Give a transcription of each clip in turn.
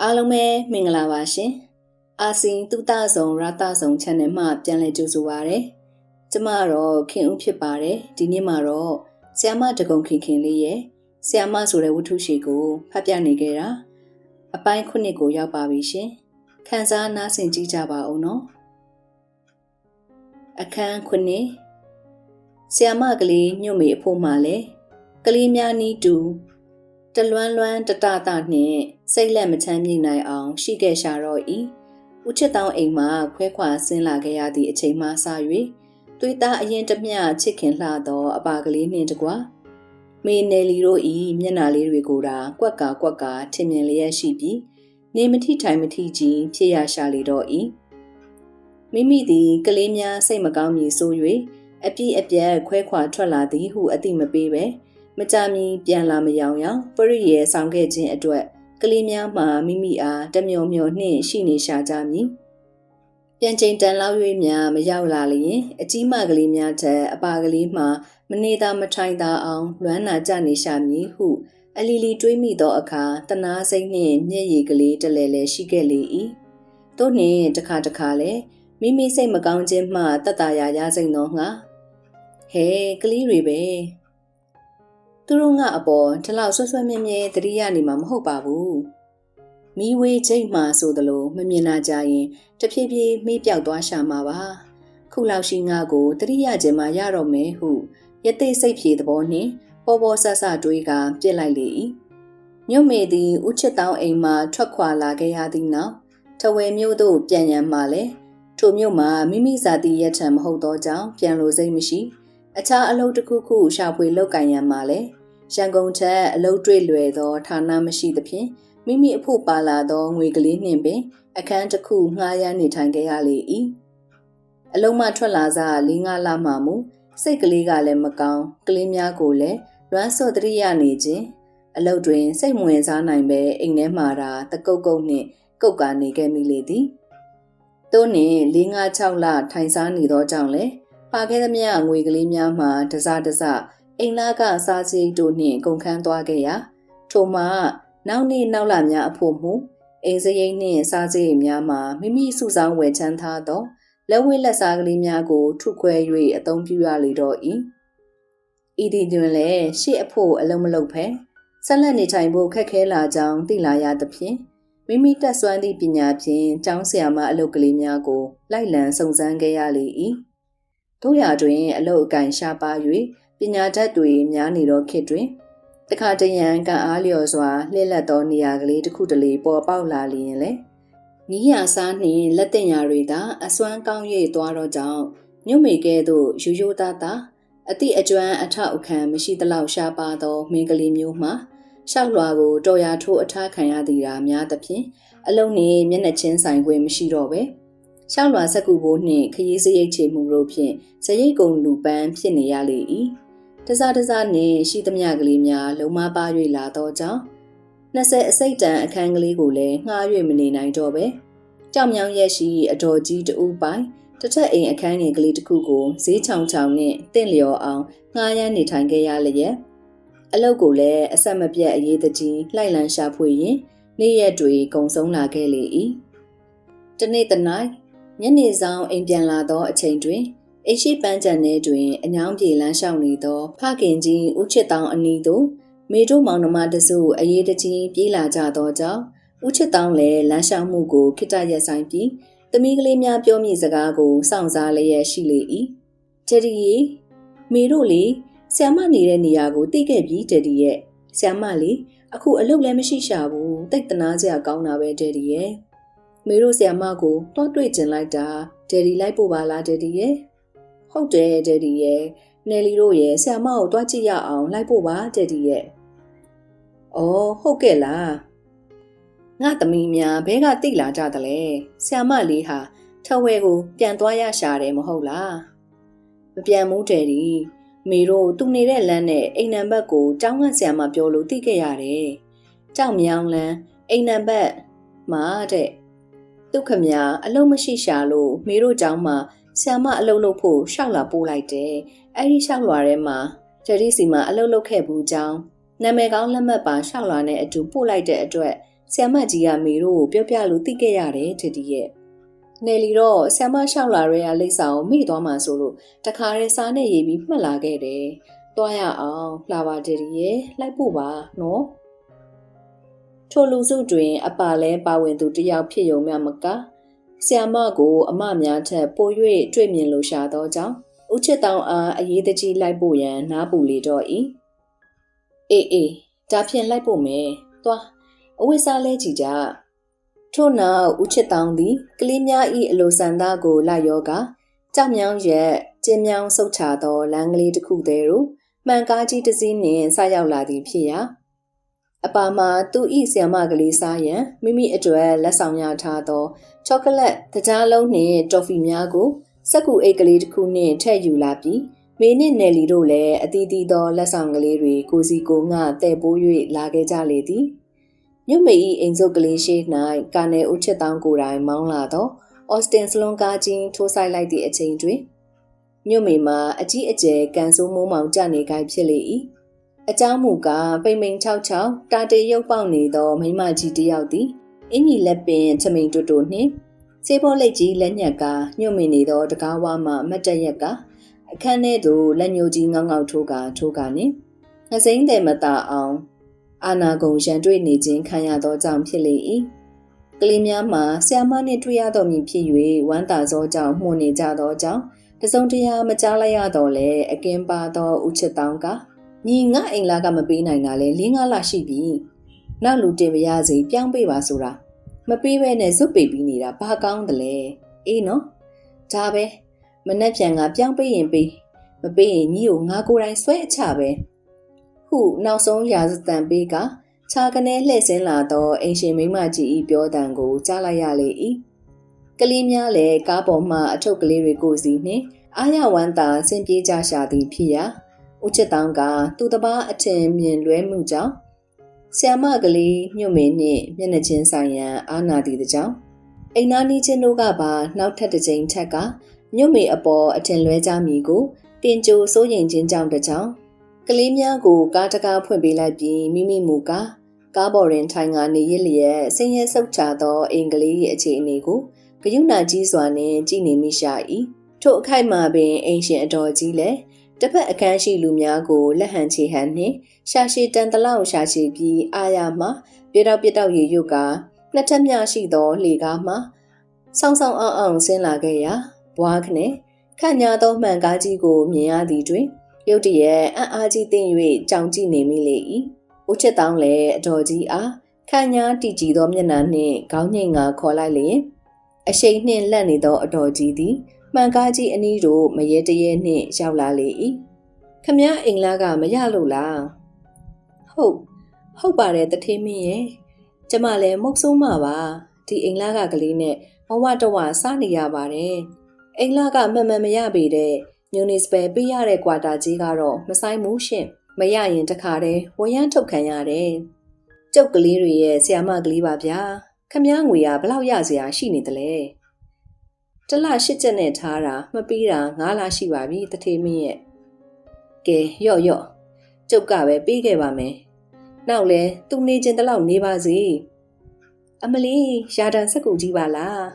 အားလုံးပဲမင်္ဂလာပါရှင်အာစင်တုတဆုံရတဆုံ channel မှပြန်လည်ကြိုဆိုပါရစေကျမတော့ခင်ဦးဖြစ်ပါတယ်ဒီနေ့မှာတော့ဆီယမတကုံခင်ခင်လေးရဲ့ဆီယမဆိုတဲ့ဝတ္ထုရှိကိုဖတ်ပြနေကြတာအပိုင်းခုနှစ်ကိုရောက်ပါပြီရှင်ခန်းစားနားဆင်ကြည့်ကြပါဦးနော်အခန်းခုနှစ်ဆီယမကလေးညွတ်မေအဖို့မှလည်းကလေးများနီးတူ တလွမ်းလွမ်းတတတနှင့်စိတ်လက်မချမ်းမြေ့နိုင်အောင် ရှိခဲ့ရှာတော့၏ဦးချစ်တောင်းအိမ်မှခွဲခွာဆင်းလာခဲ့ရသည့်အချိန်မှစ၍သွေးသားအရင်တမျှချစ်ခင်လှသောအပါကလေးနှင့်တကွာမေနယ်လီတို့၏မျက်နှာလေးတွေကိုသာကွက်ကာကွက်ကာထင်မြင်လျက်ရှိပြီးနေမထိထိုင်မထိကြီးဖြစ်ရရှာလေတော့၏မိမိသည်ကလေးများစိတ်မကောင်းမည်ဆို၍အပြည့်အပြတ်ခွဲခွာထွက်လာသည်ဟုအတိမပေးပဲ မကြမီပြန်လာမယောင်ယောင်ပရိယေဆောင်ခဲ့ခြင်းအတွက်ကလေးများမှမိမိအားတမျောမျောနှင့်ရှိနေရှာကြမည်ပြန်ချိန်တန်လောက်၍များမရောက်လာလျင်အကြီးမကလေးများထက်အပါကလေးမှမနေသာမထိုင်သာအောင်လွမ်းနာကြနေရှာမည်ဟု အလီလီတွေးမိသောအခါတနာစိတ်နှင့်မျက်ရည်ကလေးတလဲလဲရှိခဲ့လေ၏သို့နှင့်တစ်ခါတစ်ခါလဲမိမိစိတ်မကောင်းခြင်းမှတတ်တာရရစိမ့်သောငါဟဲကလေးတွေပဲ သူတို့ငါအပေါ်ဒီလောက်ဆွဆွမြဲမြဲတတိယနေမှာမဟုတ်ပါဘူးမီးဝေးချိန်မှဆိုသလိုမမြင်လာကြရင်တဖြည်းဖြည်းမေးပြောက်သွားရှာမှာပါခုလောက်ရှိငါကိုတတိယကျင်မှရတော့မယ်ဟုယသိစိတ်ဖြေသဘောနှင့်ပေါ်ပေါ်ဆဆတွေးကပြစ်လိုက်လေ၏မြုပ်မေသည်ဥချစ်တောင်းအိမ်မှထွက်ခွာလာခဲ့ရသည့်နောက်ထဝယ်မြို့သို့ပြန်ရန်မှလည်းထိုမြို့မှာမိမိဇာတိရက်ထံမဟုတ်သောကြောင့်ပြန်လိုစိတ်မရှိ အခြားအလုပ်တစ်ခုခုရှာဖွေလုပ်ကင်ရန်မှလည်းရန်ကုန်ထက်အလုပ်တွေ့လွယ်သောဌာနမရှိသဖြင့်မိမိအဖို့ပါလာသောငွေကလေးနှင့်ပင် အခန်းတစ်ခုငှားရမ်းနေထိုင်ခဲ့ရလေ၏အလုံးမထွက်လာစား၄၅လမှမူစိတ်ကလေးကလည်းမကောင်းကလေးများကိုလည်းလွမ်းစော့တရိရနေခြင်းအလုတ်တွင်စိတ်မဝင်စားနိုင်ပဲအိမ်ထဲမှာသာတကုတ်ကုတ်နှင့်ကုတ်ကနေခဲ့မိလေသည်။သို့နှင့်၄၅၆လထိုင်စားနေသောကြောင့်လည်း ပါခဲ့သမျှငွေကလေးများမှာတစတစအိမ်သားကစားစရိတ်တို့နှင့်ကုန်ခန်းသွားခဲ့ရာထိုမှနောက်နေ့နောက်လများအဖို့မူအိမ်စရိတ်နှင့်စားစရိတ်များမှာမိမိစုဆောင်ဝယ်ချမ်းသာသောလက်ဝဲလက်စားကလေးများကိုထုခွဲ၍အသုံးပြုရလေတော့၏ဤသည်တွင်လည်းရှေ့အဖို့အလုံးမလုံးဖဲဆက်လက်နေထိုင်ဖို့ခက်ခဲလာကြောင်းသိလာရသဖြင့်မိမိတက်ဆွမ်းသည့်ပညာဖြင့်ကျောင်းဆရာမအလုပ်ကလေးများကိုလိုက်လံစုံစမ်းခဲ့ရလေ၏ တို့ရာတွင်အလုပ်အကင်ရှားပါ၍ပညာတတ်တွေများနေသောခေတ်တွင်တခါတရံကအားလျော်စွာလှည့်လက်သောနေရာကလေးတစ်ခုတလေပေါ်ပေါက်လာလျင်လေနီးရစားနှင့်လက်တင်ရာတွေသာအစွမ်းကောင်း၍သွားတော့ကြောင့်ညွတ်မေကဲ့သို့ရိုးရိုးသားသားအသည့်အကျွမ်းအထောက်အခံမရှိသလောက်ရှားပါသောမင်းကလေးမျိုးမှရှောက်လွာကိုတော်ရာထိုးအထားခံရသည်ရာများသဖြင့်အလုံးနှင့်မျက်နှာချင်းဆိုင်ခွင့်မရှိတော့ပဲ ရှောက်လွာစက်ကူဘိုးနှင့်ခရီးစရိတ်ချေမှုတို့ဖြင့်ဇရိတ်ကုံလူပန်းဖြစ်နေရလေ၏တစားတစားနှင့်ရှိသမျှကလေးများလုံမပါ၍လာသောကြောင့်20အစိတ်တန်အခန်းကလေးကိုလည်းငှား၍မနေနိုင်တော့ပဲကြောင်မြောင်ရက်ရှိအတော်ကြီးတူပိုင်တစ်ထက်အိမ်အခန်းငယ်ကလေးတစ်ခုကိုဈေးချောင်ချောင်နဲ့တင့်လျော်အောင်ငှားရမ်းနေထိုင်ခဲ့ရလျက်အလုတ်ကိုလည်းအဆက်မပြတ်အရေးတကြီးလှိုက်လန်းရှာဖွေရင်နေ့ရက်တွေကုံဆုံးလာခဲ့လေ၏တနေ့တနိုင် ညနေဆောင်အိမ်ပြန်လာသောအချိန်တွင်အိရှိပန်းချန်ထဲတွင်အညောင်းပြေလန်းလျှောက်နေသောဖခင်ကြီးဦးချစ်တောင်အနီးသို့မေတို့မောင်နှမတစုအရေးတကြီးပြေးလာကြသောကြောင့်ဦးချစ်တောင်လည်းလမ်းလျှောက်မှုကိုခိတရက်ဆိုင်ပြီးသမီးကလေးများပြောမိစကားကိုစောင့်စားလျက်ရှိလေ၏ဂျယ်ဒီရေမေတို့လေဆ iam မနေတဲ့နေရာကိုသိခဲ့ပြီဂျယ်ဒီရဲ့ဆ iam မလေအခုအလုပ်လည်းမရှိရှာဘူးတိတ်တနာစရာကောင်းတာပဲဂျယ်ဒီရဲ့ မေတို့ဆ iam မကိုတော့တွေ့ကျင်လိုက်တာဂျယ်ဒီလိုက်ပို့ပါလားဂျယ်ဒီရဲ့ဟုတ်တယ်ဒက်ဒီရဲ့နယ်လီတို့ရဲ့ဆရာမကိုတွားကြည့်ရအောင်လိုက်ဖို့ပါဒက်ဒီရဲ့။အော်ဟုတ်ကဲ့လား။ငါသမီးများဘဲကတိတ်လာကြတယ်လေ။ဆရာမလေးဟာထဝဲကို ပြန်သွားရရှာတယ်မဟုတ်လား။မပြန်ဘူးတဲ့ဒီမေတို့သူနေတဲ့လမ်းနဲ့အိမ်နံပါတ်ကိုတောင်းကဆရာမပြောလို့သိခဲ့ရတယ်။ကြောက်မြောင်းလန်းအိမ်နံပါတ်မှာတဲ့ ဒုက္ခမအလုံးမရှိရှာလို့မေတို့ကြောင့်မှဆ iam မအလုံးလုပ်ဖို့ရှောက်လာပို့လိုက်တယ်။အဲဒီရှောက်လာထဲမှာတတိစီမှာအလုံးလုပ်ခဲ့ဘူးကြောင်းနာမည်ကောင်းလက်မှတ်ပါရှောက်လာနဲ့အတူပို့လိုက်တဲ့အတွက်ဆ iam မကြီးကမေတို့ကိုပြောပြလို့သိခဲ့ရတယ်တတိရဲ့။နယ်လီတော့ဆ iam မရှောက်လာရဲ့လိပ်စာကိုမိသွားမှဆိုလို့တခါရဲစားနဲ့ရေးပြီးမှတ်လာခဲ့တယ်။သွားရအောင်လာပါတတိရဲ့လိုက်ဖို့ပါနော်။ ထိုလူစုတွင် အပါလဲပါဝင်သူတယောက်ဖြစ်ုံမျှမကဆီယမကိုအမများထက်ပို၍တွေ့မြင်လိုရှာသောကြောင့်ဥချစ်တောင်အားအရေးတကြီးလိုက်ဖို့ရန်နားပူလေတော့၏အေးအေးဒါဖြင့်လိုက်ဖို့မယ်သွားအဝိစားလဲကြည့်ကြထို့နောက်ဥချစ်တောင်သည်ကလေးများ၏အလိုဆန္ဒကိုလိုက်ရောကကြောက်မြောင်းရက်ကျင်းမြောင်းဆုတ်ချသောလမ်းကလေးတစ်ခုသေးသို့မှန်ကားကြီးတစ်စီးနှင့်ဆက်ရောက်လာသည်ဖြစ်ရာ အပါမှာသူဤဆီယမကလေးစားရန်မိမိအတွက်လက်ဆောင်ရထားသောချောကလက်တကြားလုံးနှင့်တော်ဖီများကိုစက်ကူအိတ်ကလေးတစ်ခုနှင့်ထည့်ယူလာပြီးမေနစ်နယ်လီတို့လည်းအတီးတီးသောလက်ဆောင်ကလေးတွေကိုစီကိုငှတဲ့ပိုး၍လာခဲ့ကြလေသည်ညွတ်မေဤအိမ်စုပ်ကလေးရှိ၌ကာနယ်ဦးချစ်တောင်းကိုယ်တိုင်မောင်းလာသောအော်စတင်စလွန်ကားချင်းထိုးဆိုင်လိုက်သည့်အချိန်တွင်ညွတ်မေမှာအကြီးအကျယ်ကန်ဆိုးမိုးမောင်ကြနေကြဖြစ်လေ၏ အเจ้าမူကပိမ့်မိန်66တာတေရုပ်ပေါက်နေသောမိမကြီးတစ်ယောက်သည်အင်ကြီးလက်ပင်ချမိန်တူတူနှင့်စေဘောလက်ကြီးလက်ညက်ကညှို့မိနေသောတကားဝါမှမတ်တရက်ကအခန်းထဲသို့လက်ညှိုးကြီးငေါငေါထိုးကထိုးကနှင့်ငစိမ့်တယ်မတအောင်အာနာကုံရန်တွေ့နေခြင်းခံရသောကြောင့်ဖြစ်လေ၏ကလေးများမှာဆ iam မနှင့်တွေ့ရတော်မူဖြစ်၍ဝမ်းသာသောကြောင့်မှုန်နေကြသောကြောင့်တစုံတရာမကြားလိုက်ရတော့လဲအကင်းပါသောဥချစ်တောင်းက ညီငါအိမ်လာကမပေးနိုင်တာလဲ၄၅လရှိပြီနောက်လူတင်မရစေပြောင်းပေးပါဆိုတာမပေးဘဲနဲ့ဇွတ်ပေပြီးနေတာဘာကောင်းတယ်လဲအေးနော်ဒါပဲမနှက်ပြန်ကပြောင်းပေးရင်ပေးမပေးရင်ညီကိုငါကိုယ်တိုင်ဆွဲအချပဲဟုနောက်ဆုံးရာဇတန်ပေးကခြာကနေလှည့်စင်းလာသောအင်ရှင်မိမကြီးဤပြောတံကိုကြားလိုက်ရလေ၏ကလေးများလည်းကားပေါ်မှအထုပ်ကလေးတွေကိုစီနှင့်အာရဝမ်းသာဆင်ပြေးကြရှာသည်ဖြစ်ရာ ဦးချစ်တောင်းကသူ့တပားအထင်မြင်လွဲမှုကြောင့်ဆီယမကလေးညွတ်မင်းနှင့်မျက်နှာချင်းဆိုင်ရန်အာနာသည်တကြောင်အိမ်နာနီချင်းတို့ကပါနောက်ထပ်တစ်ကြိမ်ထက်ကညွတ်မေအပေါ်အထင်လွဲကြမည်ကိုတင်ကြိုစိုးရင်ချင်းကြောင့်တကြောင်ကလေးများကိုကားတကားဖွင့်ပေးလိုက်ပြီးမိမိမူကားကားပေါ်တွင်ထိုင်ငါနေရလျက်ဆင်းရဲဆုတ်ချသောအင်္ဂလိပ်၏အခြေအနေကိုဂယုဏကြီးစွာနှင့်ကြည်နေမိရှာ၏ထို့အခိုက်မှာပင်အင်ရှင်အတော်ကြီးလည်း တစ်ဖက်အခန်းရှိလူများကိုလက်ဟန်ချေဟန်နှင့်ရှာရှိတန်တလောက်ရှာရှိပြီးအာရမှပြတောက်ပြတောက်ရေရုပ်ကနှစ်ထက်မြရှိသောလှေကားမှဆောင်းဆောင်းအောင်အောင်ဆင်းလာခဲ့ရာဘွားခနဲ့ခန့်ညာသောမှန်ကားကြီးကိုမြင်ရသည်တွင်ရုတ်တရက်အံ့အားကြီးသိမ့်၍ကြောင်ကြည့်နေမိလေ၏ဦးချစ်တောင်းလည်းအတော်ကြီးအားခန့်ညာတီကြည်သောမျက်နှာနှင့်ခေါင်းငိတ်ငါခေါ်လိုက်လျင်အရှိန်နှင့်လက်နေသောအတော်ကြီးသည် မှန်ကားကြီးအနီးတို့မရေတရေနှင့်ရောက်လာလေ၏ခမည်းအိမ်လာကမရလို့လားဟုတ်ဟုတ်ပါတယ်တထေးမင်းရဲ့ကျမလည်းမုတ်ဆိုးမပါဒီအိမ်လာကကလေးနဲ့မဝတဝစားနေရပါတယ်အိမ်လာကမှန်မှန်မရပေတဲ့မြူနစ်ပယ်ပေးရတဲ့ကွာတာကြီးကတော့မဆိုင်ဘူးရှင်မရရင်တခါတည်းဝရမ်းထုတ်ခံရတယ်ကျုပ်ကလေးတွေရဲ့ဆီယာမကလေးပါဗျာခမည်းငွေကဘလောက်ရစရာရှိနေသလဲ တလရှစ်ချက်နဲ့ထားတာမပြီးတာငါးလရှိပါပြီတထေးမင်းရဲ့ကဲရော့ရော့ကျုပ်ကပဲပေးခဲ့ပါမယ်နောက်လဲသူနေခြင်းတလောက်နေပါစေအမလီရာတန်စက်ကူကြီးပါလား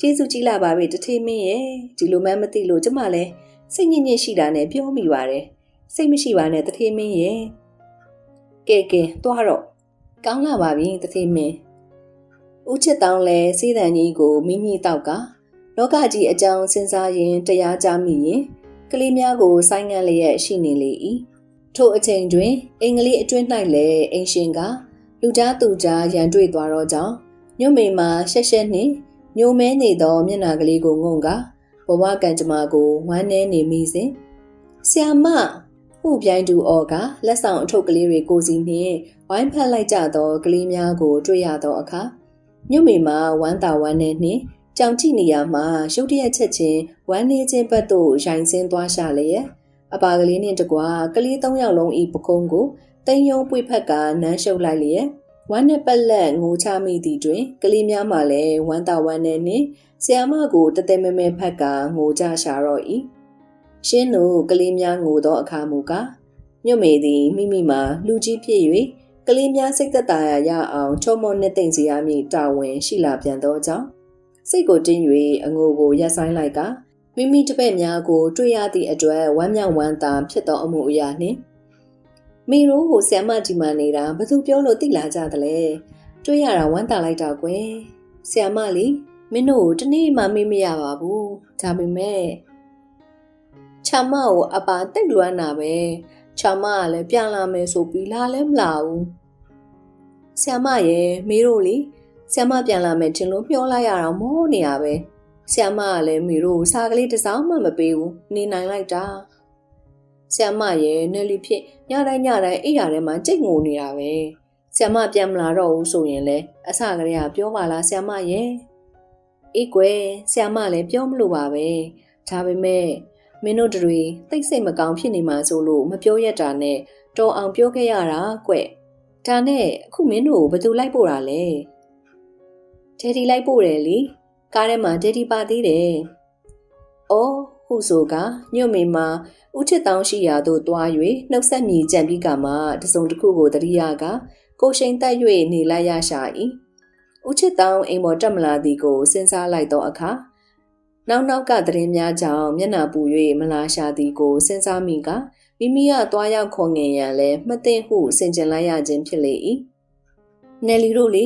ကျေးဇူးကြီးလာပါပြီတထေးမင်းရဲ့ဒီလိုမှမသိလို့ကျမလည်းစိတ်ညစ်ညစ်ရှိတာနဲ့ပြောမိပါတယ်စိတ်မရှိပါနဲ့တထေးမင်းရဲ့ကဲကဲသွားတော့ကောင်းလာပါပြီတထေးမင်းဦးချစ်တောင်းလဲစေးတန်ကြီးကိုမိမိတောက်က လောကကြီးအကြောင်းစဉ်းစားရင်တရားကြမိရင်ကလေးများကိုဆိုင်းငံ့လျက်ရှိနေလေ၏ထို့အချိန်တွင်အင်္ဂလိပ်အတွင်း၌လည်းအင်ရှင်ကလူသားသူကြားရန်တွေ့သွားတော့ကြောင်းညွတ်မိန်မှာရှက်ရှက်နှင့်ညိုမဲနေသောမျက်နှာကလေးကိုငုံကဘဝကံကြမ္မာကိုဝမ်းနည်းနေမိစဉ်ဆ iam မဟုပြိုင်သူအော်ကလက်ဆောင်အထုပ်ကလေးတွေကိုစီနှင့်ဝိုင်းဖက်လိုက်ကြသောကလေးများကို တွေ့ရသောအခါညွတ်မိန်မှာဝမ်းသာဝမ်းနည်းနှင့် ကြောင်ကြည့်နေရမှာရုတ်တရက်ချက်ချင်းဝမ်းနေခြင်းဘက်သို့ရိုင်စင်းသွားရှာလျက်အပါကလေးနှင့်တကွာကလေးသုံးယောက်လုံးဤပကုံးကိုတိမ်ယုံပွေဖက်ကနမ်းရှုပ်လိုက်လျက်ဝမ်းနဲ့ပက်လက်ငိုချမိသည်တွင်ကလေးများမှလည်းဝမ်းသာဝမ်းနဲ့နှင့်ဆီယာမကိုတသက်မဲမဲဖက်ကငိုကြရှာတော့၏ရှင်းတို့ကလေးများငိုသောအခါမူကားညွတ်မေသည်မိမိမှာလူကြီးဖြစ်၍ကလေးများစိတ်သက်သာရာရအောင်ချုံမောနှစ်သိမ့်စီရမည်တာဝန်ရှိလာပြန်သောကြောင့် စိတ်ကိုတင်း၍အငိုကိုရပ်ဆိုင်လိုက်ကမိမိတပည့်များကို တွေ့ရသည့်အတွက်ဝမ်းမြောက်ဝမ်းသာဖြစ်သောအမှုအရာနှင့်မိရိုးကိုဆ iam မဒီမာနေတာဘသူပြောလို့သိလာကြသလဲတွေ့ရတာဝမ်းသာလိုက်တာကွယ်ဆ iam မလေးမင်းတို့တနေ့မှမေ့မရပါဘူးဒါပေမဲ့ချမကိုအပါတိတ်လွမ်းတာပဲချမကလည်းပြန်လာမယ်ဆိုပြီးလာလည်းမလာဘူးဆ iam မရဲ့မေးတို့လေ ဆ iam မပြန်လာမယ်ထင်လို့မျှောလိုက်ရအောင်မောနေရပဲဆ iam မကလည်းမေတို့စားကလေးတစ်စောင်းမှမပေးဘူးနေနိုင်လိုက်တာဆ iam မရဲ့နယ်လီဖြစ်ညတိုင်းညတိုင်းအိပ်ရာထဲမှာကြိတ်ငိုနေတာပဲဆ iam မပြန်မလာတော့ဘူးဆိုရင်လေအစကလေးကပြောပါလားဆ iam မရဲ့အေးကွယ်ဆ iam မလည်းပြောမလို့ပါပဲဒါပေမဲ့မင်းတို့တွေသိစိတ်မကောင်းဖြစ်နေမှဆိုလို့မပြောရတာနဲ့တော်အောင်ပြောခဲ့ရတာကွဒါနဲ့အခုမင်းတို့ဘယ်သူလိုက်ပို့တာလဲ ဒက်ဒီလိုက်ပို့တယ်လေကားထဲမှာဒက်ဒီပါသေးတယ်။အော်ဟုဆိုကညွတ်မေမှာဦးချစ်တောင်းရှိရာသို့တွား၍နှုတ်ဆက်မြည်ကြံပြီးကမှတစုံတစ်ခုကိုတရိယာကကိုရှိန်တက်၍နေလိုက်ရရှာ၏။ဦးချစ်တောင်းအိမ်ပေါ်တက်မလာသည်ကိုစဉ်းစားလိုက်သောအခါနောက်နောက်ကသတင်းများကြောင့်မျက်နှာပူ၍မလာရှာသည်ကိုစဉ်းစားမိကမိမိကသွားရောက်ခေါ်ငင်ရန်လဲမသိဟုဆင်ကျင်လိုက်ရခြင်းဖြစ်လေ၏။နယ်လီတို့လေ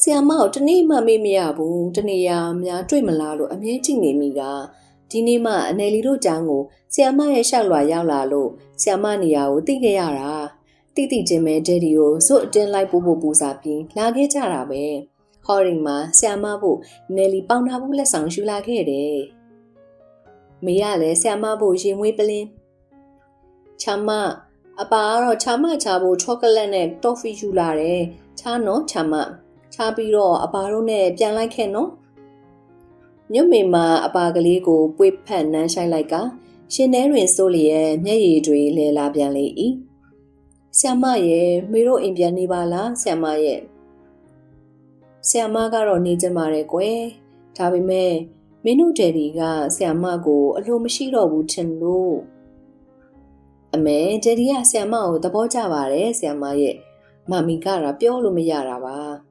ဆီယမကိုတနေ့မှမေ့မရဘူးတနေ့ရများတွေ့မလားလို့အမြဲကြည့်နေမိကဒီနေ့မှအနယ်လီတို့ចောင်းကိုဆီယမရဲ့ရှောက်လွာရောက်လာလို့ဆီယမနေရာကိုသိခဲ့ရတာတိတိချင်းပဲဒယ်ဒီကိုဇွတ်အတင်းလိုက်ပို့ဖို့ပူစာပြီးလာခဲ့ကြတာပဲဟော်ရင်မှာဆီယမဖို့နယ်လီပေါင်နာဘူးလက်ဆောင်ယူလာခဲ့တယ်မေကလည်းဆီယမဖို့ရင်မွေးပလင်းချမအပါကတော့ချမချဖို့ချောကလက်နဲ့တော်ဖီယူလာတယ်ချာနော်ချမ ချပြီးတော့အပါတို့နဲ့ပြန်လိုက်ခဲ့နော်ညမေမှာအပါကလေးကိုပွေဖက်နှမ်းဆိုင်လိုက်ကရှင်ထဲတွင်စိုးလျက်မျက်ရည်တွေလဲလာပြန်လေ၏ဆ iam မရဲ့မေတို့အိမ်ပြန်နေပါလားဆ iam မရဲ့ဆ iam မကတော့နေကြမှာတယ်ကွယ်ဒါပေမဲ့မင်းတို့တယ်ဒီကဆ iam မကိုအလိုမရှိတော့ဘူးထင်လို့အမေတယ်ဒီကဆ iam မကိုသဘောကျပါတယ်ဆ iam မရဲ့မမီကတော့ပြောလို့မရတာပါ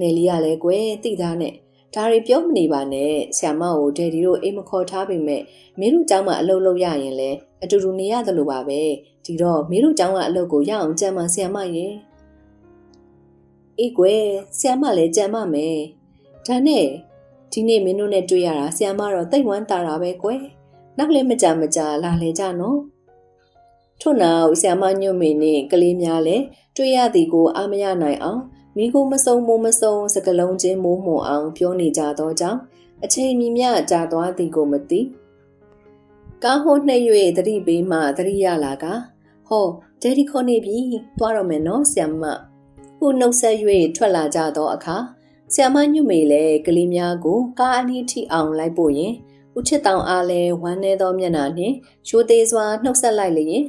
နယ်လီကလည်းကွယ်တိသားနဲ့ဒါတွေပြောမနေပါနဲ့ဆ iam မကိုဒေဒီတို့အိမ်မခေါ်ထားပေမဲ့မင်းတို့ကျောင်းမှာအလုပ်လုပ်ရရင်လည်းအတူတူနေရသလိုပါပဲဒီတော့မင်းတို့ကျောင်းကအလုပ်ကိုရအောင်ကြံပါဆ iam မရေအေးကွယ်ဆ iam မလည်းကြံပါမယ်ဒါနဲ့ဒီနေ့မင်းတို့နဲ့တွေ့ရတာဆ iam မတော့တိတ်ဝမ်းသာတာပဲကွယ်နောက်လည်းမကြမကြလာလေကြနော်ထို့နောက်ဆ iam မညွန့်မင်းနဲ့ကလေးများလည်းတွေ့ရသည်ကိုအာမရနိုင်အောင် မိကိုမစုံမိုးမစုံစကလုံးချင်းမိုးမွန်အောင်ပြောနေကြသောကြောင့်အချိန်မြမြကြာသွားသည်ကိုမသိကားဟိုနှိပ်၍သတိပေးမှသတိရလာကဟောဒယ်ဒီခေါ်နေပြီသွားတော့မယ်နော်ဆ iam မခုနှုတ်ဆက်၍ထွက်လာကြသောအခါဆ iam မညွတ်မေလည်းကလေးများကိုကားအနီးထိအောင်လိုက်ပို့ရင်ဦးချစ်တောင်အားလည်းဝမ်းနေသောမျက်နှာနှင့်ရှိုးသေးစွာနှုတ်ဆက်လိုက်လျင်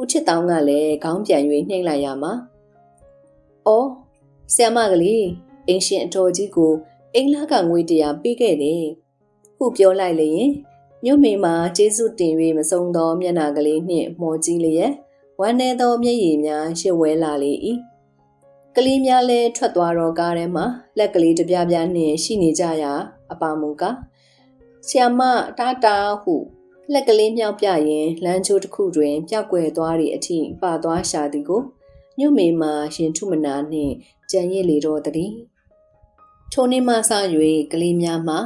ဦးချစ်တောင်ကလည်းခေါင်းပြန်၍နှိမ့်လိုက်ရမှာ။အော် ဆ iam မကလေးအင်ရှင်အတော်ကြီးကိုအင်္ဂလာကငွေတရာပေးခဲ့တယ်။ဟုပြောလိုက်လျင်ညွတ်မေမှာကျေးဇူးတင်၍မဆုံးသောမျက်နှာကလေးနှင့်မော်ကြည့်လျက်ဝမ်းနေသောမျက်ရည်များရှစ်ဝဲလာလေ၏။ကလေးများလည်းထွက်သွားတော့ကားထဲမှာလက်ကလေးတပြားပြားနှင့်ရှိနေကြရာအပါမူကဆီယမတာတာဟုလက်ကလေးမြောက်ပြရင်လမ်းချိုးတစ်ခုတွင်ပြောက်ကွယ်သွားသည့်အထိပါသွားရှာသည်ကိုညွတ်မေမှာရှင်ထုမနာနှင့် ကြံရစ်လေတော့သည်ထိုနေ့မှစ၍ကလေးများမှ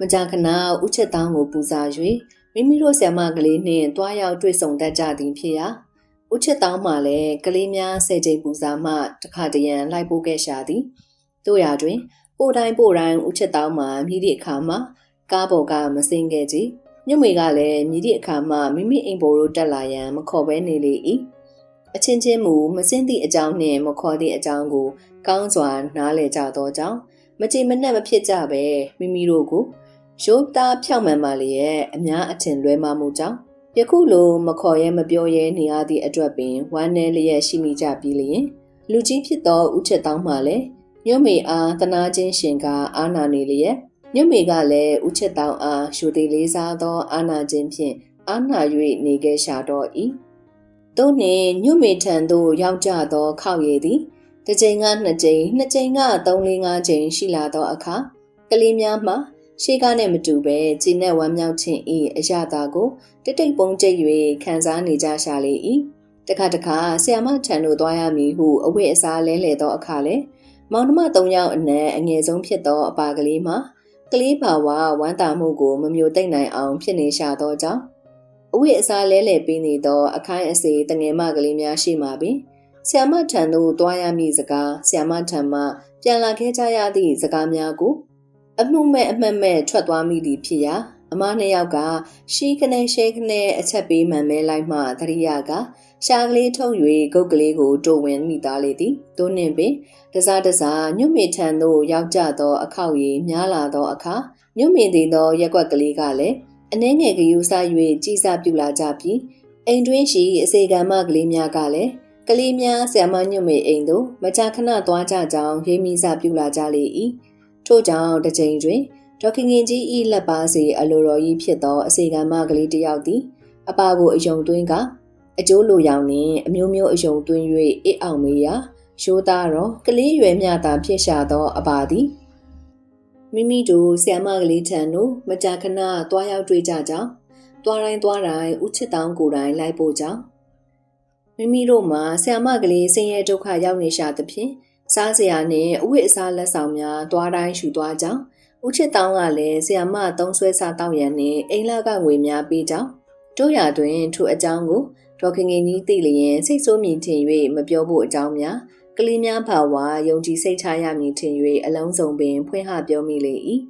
မကြာခဏဥချက်တောင်းကိုပူဇာ၍မိမိတို့ဆရာမကလေးနှင့်တွားရောက်တွေ့ဆုံတတ်ကြသည်ဖြစ်ရာဥချက်တောင်းမှလည်းကလေးများဆယ်ကြိမ်ပူဇာမှတခါတရံလိုက်ပို့ခဲ့ရှာသည်တို့ရာတွင် ပို့တိုင်းပို့တိုင်းဥချက်တောင်းမှမြည်သည့်အခါမှာကားပေါ်ကမစင်းခဲ့ကြညွတ်မေကလည်းမြည်သည့်အခါမှမိမိအိမ်ပေါ်တို့တက်လာရန်မခေါ်ဘဲနေလေ၏ အချင်းချင်းမူမစင်းသည့်အကြောင်းနှင့်မခေါ်သည့်အကြောင်းကိုကောင်းစွာနားလည်ကြသောကြောင့်မကြည်မနှက်မဖြစ်ကြပဲမိမိတို့ကိုရိုးသားဖြောက်မှန်ပါလေရဲ့အများအထင်လွဲမှားမှုကြောင့်ယခုလိုမခေါ်ရဲမပြောရဲနေရသည့်အတွက်ပင်ဝမ်းနည်းလျက်ရှိမိကြပြီးလျင်လူကြီးဖြစ်သောဥချက်တောင်းမှလည်းညွတ်မေအားတနာချင်းရှင်ကအာနာနေလျက်ညွတ်မေကလည်းဥချက်တောင်းအားရှူသေးလေးစားသောအာနာချင်းဖြင့်အာနာ၍နေခဲ့ရှာတော့၏ သို့နှင့်ညွတ်မေထံသို့ရောက်ကြသောခောက်ရည်သည်တစ်ကြိမ်ကနှစ်ကြိမ်နှစ်ကြိမ်ကသုံးလေးငါးကြိမ်ရှိလာသောအခါကလေးများမှရှေးကားနဲ့မတူပဲကြည်နဲ့ဝမ်းမြောက်ခြင်း၏အရာသာကိုတိတ်တိတ်ပုံကျိတ်၍ခံစားနေကြရှာလေ၏တခါတခါဆီယမထံသို့သွားရမည်ဟုအဝိအစားလဲလှယ်သောအခါလဲမောင်နှမ၃ယောက်အနက်အငယ်ဆုံးဖြစ်သောအပါကလေးမှာကလေးပါဝါဝမ်းသာမှုကိုမမျိုးသိမ့်နိုင်အောင်ဖြစ်နေရှာသောကြောင့် အဝိအစားလဲလှယ်ပေးနေသော အခိုင်အစေတငယ်မကလေးများရှိမှပင်ဆီယမထံသို့သွားရမည့်စကားဆီယမထံမှပြန်လာခဲ့ကြရသည့်စကားများကို အမှုမဲ့အမှတ်မဲ့ထွက်သွားမိသည်ဖြစ်ရာအမနှစ်ယောက်ကရှီးခနဲ့ရှဲခနဲ့အချက်ပေးမှန်မဲလိုက်မှသတိရကရှာကလေးထုတ်၍ဂုတ်ကလေးကိုတိုးဝင်မိသားလေသည်သို့နှင့်ပင်တစားတစားညွတ်မေထံသို့ရောက်ကြသော အခောက်ရည်များလာသောအခါညွတ်မေသည်သောရက်ွက်ကလေးကလည်း အနှဲငယ်ကယူဆ၍ကြည်စားပြူလာကြပြီးအိမ်တွင်းရှိအစေကံမကလေးများကလည်းကလေးများဆ iam မညွတ်မေအိမ်သို့မကြာခဏသွားကြကြောင်းရေးမိစားပြူလာကြလေ၏ထို့ကြောင့်တစ်ချိန်တွင်ဒေါခင်ငင်ကြီးဤလက်ပါစီအလိုတော်ကြီးဖြစ်သောအစေကံမကလေးတစ်ယောက်သည်အပါကိုအယုံသွင်းကအကျိုးလိုရောင်နှင့်အမျိုးမျိုးအယုံသွင်း၍အိအောင်မေးရာရိုးသားတော့ကလေးရွယ်မြတာဖြစ်ရှာသောအပါသည် မိမိတို့ဆ iam မကလေးထံသို့မကြာခဏသွားရောက်တွေ့ကြကြောင်းသွားတိုင်းသွားတိုင်းဥချစ်တောင်းကိုယ်တိုင်လိုက်ပို့ကြောင်းမိမိတို့မှာဆ iam မကလေးဆင်းရဲဒုက္ခရောက်နေရှာသဖြင့်စားစရာနှင့်အဝိအစားလက်ဆောင်များသွားတိုင်းရှူသွားကြောင်းဦးချစ်တောင်းကလည်းဆ iam မသုံးဆွဲစားတောက်ရန်နှင့်အိမ်လကငွေများပေးကြောင်းတို့ရတွင်ထိုအကြောင်းကိုဒေါခင်ငင်ကြီးသိလျင်စိတ်ဆိုးမြင်ထင်၍မပြောဖို့အကြောင်းများ ကလေးများဘာဝယုံကြည်စိတ်ချရမည်ထင်၍အလုံးစုံပင် ဖွင့်ဟပြောမိလေ၏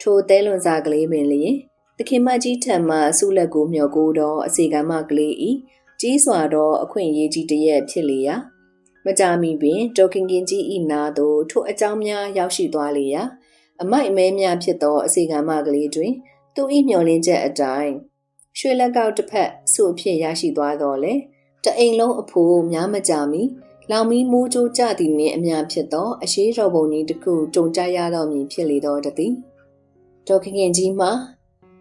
ထိုသဲလွန်စားကလေးပင်လျင်သခင်မကြီးထံမှဆုလက်ကိုမျှော်ကိုသောအစီကံမကလေး၏ကြီးစွာသောအခွင့်အရေးကြီးတစ်ရက်ဖြစ်လေရာမကြမီပင်ဒေါခင်ကင်ကြီး၏နာသို့ထိုအကြောင်းများရောက်ရှိသွားလေရာအမိုက်အမဲများဖြစ်သောအစီကံမကလေးတွင် သူ၏မျှော်လင့်ချက်အတိုင်းရွှေလက်ကောက်တစ်ဖက်ဆုအဖြစ်ရရှိသွားတော့လေတအိမ်လုံးအဖိုးများမကြမီ လောင်မီမိုးကြိုးကြသည်နှင့်အများဖြစ်သောအရှိတော်ပုံကြီးတစ်ခုကြုံကြရတော့မည်ဖြစ်လေတော့တသည်ဒေါခင်ခင်ကြီးမှာ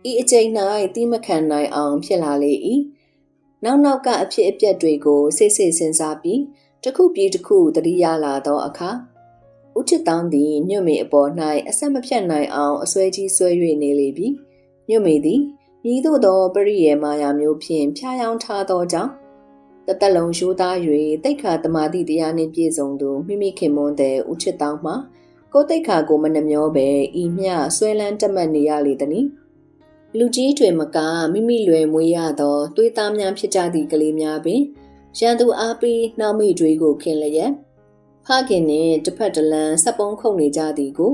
ဤအကျိန်၌တိမခံနိုင်အောင်ဖြစ်လာလေ၏နောက်နောက်ကအဖြစ်အပျက်တွေကိုစိတ်စိတ်စဉ်းစားပြီးတစ်ခုပြီးတစ်ခုတတိယလာသောအခါဥချစ်တောင်းသည်ညွတ်မေအပေါ်၌အဆက်မဖြတ်နိုင်အောင်အစွဲကြီးဆွဲ၍နေလေပြီညွတ်မေသည်မြည်သို့သောပရိယေမာယာမျိုးဖြင့်ဖျားယောင်းထားသောကြောင့် တသက်လုံးရှိုးသား၍တိတ်ခါတမာတိတရားနှင့်ပြည့်စုံသူမိမိခင်မွန်းတဲ့ဥချစ်တောင်းမှကိုတိတ်ခါကိုမနှမျောပဲဤမျှဆွဲလန်းတက်မှတ်နေရလေသည်။လူကြီးတွေမကမိမိလွယ်မွေးရသောသွေးသားများဖြစ်ကြသည့်ကလေးများပင်ရန်သူအားပေးနှောက်မိတွေကိုခင်လျက်ဖခင်နှင့်တစ်ဖက်တစ်လမ်းစက်ပုံးခုန်နေကြသည်ကို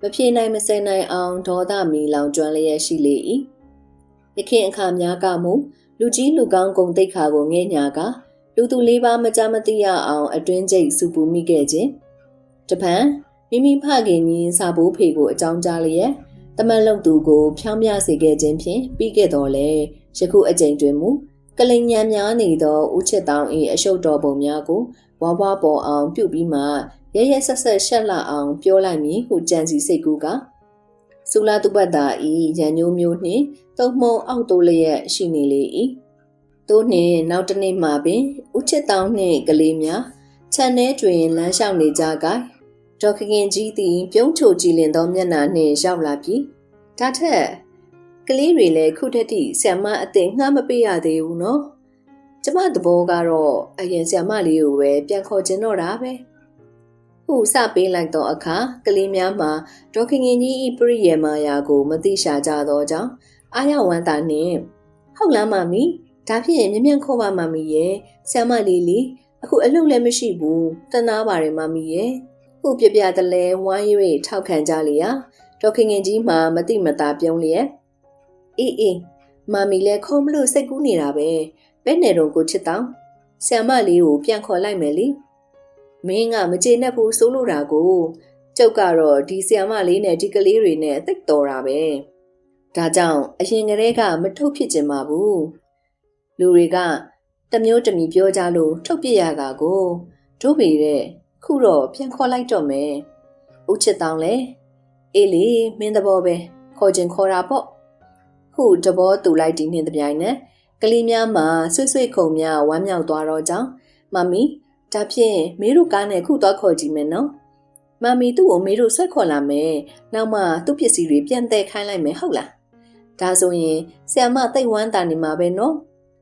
မပြေနိုင်မစဲနိုင်အောင်ဒေါသမီလောင်ကျွမ်းလျက်ရှိလေ၏။ယခင်အခါများကမူ လူကြီးလူကောင်းဂုံတိတ်ခါကိုငဲ့ညာကလူသူလေးပါးမကြမသိရအောင်အတွင်းကျိတ်စူပူမိခဲ့ခြင်းတပံမိမိဖခင်ကြီးစာဘိုးဖေကိုအကြောင်းကြားလျက်တမန်လုံသူကိုဖြောင်းပြစေခဲ့ခြင်းဖြင့်ပြီးခဲ့တော်လဲယခုအကြိမ်တွင်မူကလိန်ညံများနေသောဦးချစ်တောင်း၏အရှုပ်တော်ပုံများကိုဝါးဝါးပေါ်အောင်ပြုတ်ပြီးမှရရဆက်ဆက်ရှက်လာအောင်ပြောလိုက်မည်ဟုကြံစီစိတ်ကူးက စူလာတုပတ္တာဤရန်ညိုးမျိုးနှင့်တုံမှုံအောက်တိုးလျက်ရှိနေလေ၏သို့နှင့်နောက်တစ်နေ့မှပင်ဥချစ်တောင်းနှင့်ကလေးများခြံထဲတွင်လမ်းလျှောက်နေကြကဒေါခခင်ကြီးသည်ပြုံးချိုကြည်လင်သောမျက်နှာနှင့်ရောက်လာပြီးဒါထက်ကလေးတွေလည်းခုတည်းတည်းဆ iam မအသိငှားမပေးရသေးဘူးနော်ကျမသဘောကတော့အရင်ဆ iam မလေးကိုပဲပြန်ခေါ်ခြင်းတော့တာပဲ ဟုစပေးလိုက်သောအခါကလေးများမှာဒေါခင်ငင်ကြီးဤပရိယေမာယာကိုမသိရှာကြသောကြောင့်အာရဝန္တာနှင့်ဟုတ်လားမမီဒါဖြင့်မြ мян ခေါ်ပါမမီရဲ့ဆ iam မလေးလေးအခုအလုပ်လည်းမရှိဘူးတနာပါတယ်မမီရဲ့ဟုပြပြတလဲဝိုင်း၍ထောက်ခံကြလျာဒေါခင်ငင်ကြီးမှာမတိမတာပြုံးလျက်အေးအေးမမီလည်းခေါ်မလို့စိတ်ကူးနေတာပဲဘယ်နဲ့တော့ကိုချစ်တောင်းဆ iam မလေးကိုပြန်ခေါ်လိုက်မယ်လေ မင်းကမကျေနပ်ဘူးဆိုလို့တာကိုကျုပ်ကတော့ဒီဆီယမလေးနဲ့ဒီကလေးတွေနဲ့သိတော်တာပဲဒါကြောင့်အရင်ကတည်းကမထုတ်ဖြစ်ကျင်ပါဘူးလူတွေကတမျိုးတမီပြောကြလို့ထုတ်ပြရတာကိုတို့ပေတဲ့ခုတော့ပြန်ခေါ်လိုက်တော့မယ်ဦးချစ်တောင်းလဲအေးလေမင်းသဘောပဲခေါ်ခြင်းခေါ်တာပေါ့ခုတဘောတူလိုက်ဒီနှင်းတပြိုင်နဲ့ကလေးများမှာဆွတ်ဆွတ်ခုံများဝမ်းမြောက်သွားတော့ကြောင်းမမီ ဒါဖြင့်မေတို့ကားနဲ့ခုသွားခေါ်ကြည့်မယ်နော်မမီသူ့ကိုမေတို့ဆွဲခေါ်လာမယ်နောက်မှသူ့ပစ္စည်းတွေပြန်တဲ့ခိုင်းလိုက်မယ်ဟုတ်လားဒါဆိုရင်ဆ iam မတိတ်ဝမ်းတာနေမှာပဲနော်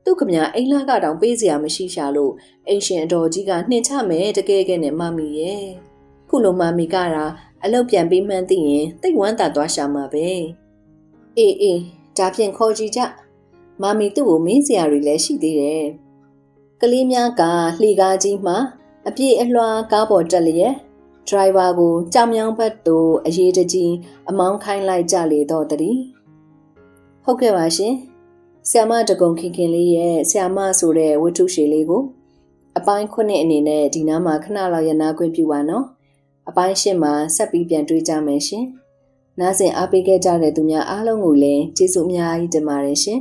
သူ့ခမညာအိမ်လာကတောင်ပေးစရာမရှိရှာလို့အိမ်ရှင်အတော်ကြီးကနှင်ချမယ်တကယ်ကဲနဲ့မမီရဲ့ခုလိုမမီကတာအလုပ်ပြန်ပြီးမှန်းသိရင်တိတ်ဝမ်းတာသွားရှာမှာပဲအေးအေးဒါဖြင့်ခေါ်ကြည့်ကြမမီသူ့ကိုမင်းစရာတွေလည်းရှိသေးတယ် ကလေးများကလှေကားကြီးမှအပြည့်အလွှာကားပေါ်တက်လျက်ဒရိုင်ဘာကိုကြောင်မြောင်းဘက်သို့အရေးတကြီးအမောင်းခိုင်းလိုက်ကြလေတော့တည်းဟုတ်ကဲ့ပါရှင်ဆ iam မတကုံခင်ခင်လေးရဲ့ဆ iam မဆိုတဲ့ဝတ္ထုရှည်လေးကိုအပိုင်းခုနှစ်အနေနဲ့ဒီနားမှာခဏလောက်ရနာခွင့်ပြုပါနော်အပိုင်းရှင်းမှာဆက်ပြီးပြန်တွေ့ကြမယ်ရှင်နားဆင်အားပေးခဲ့ကြတဲ့သူများအားလုံးကိုလည်းကျေးဇူးအများကြီးတင်ပါတယ်ရှင်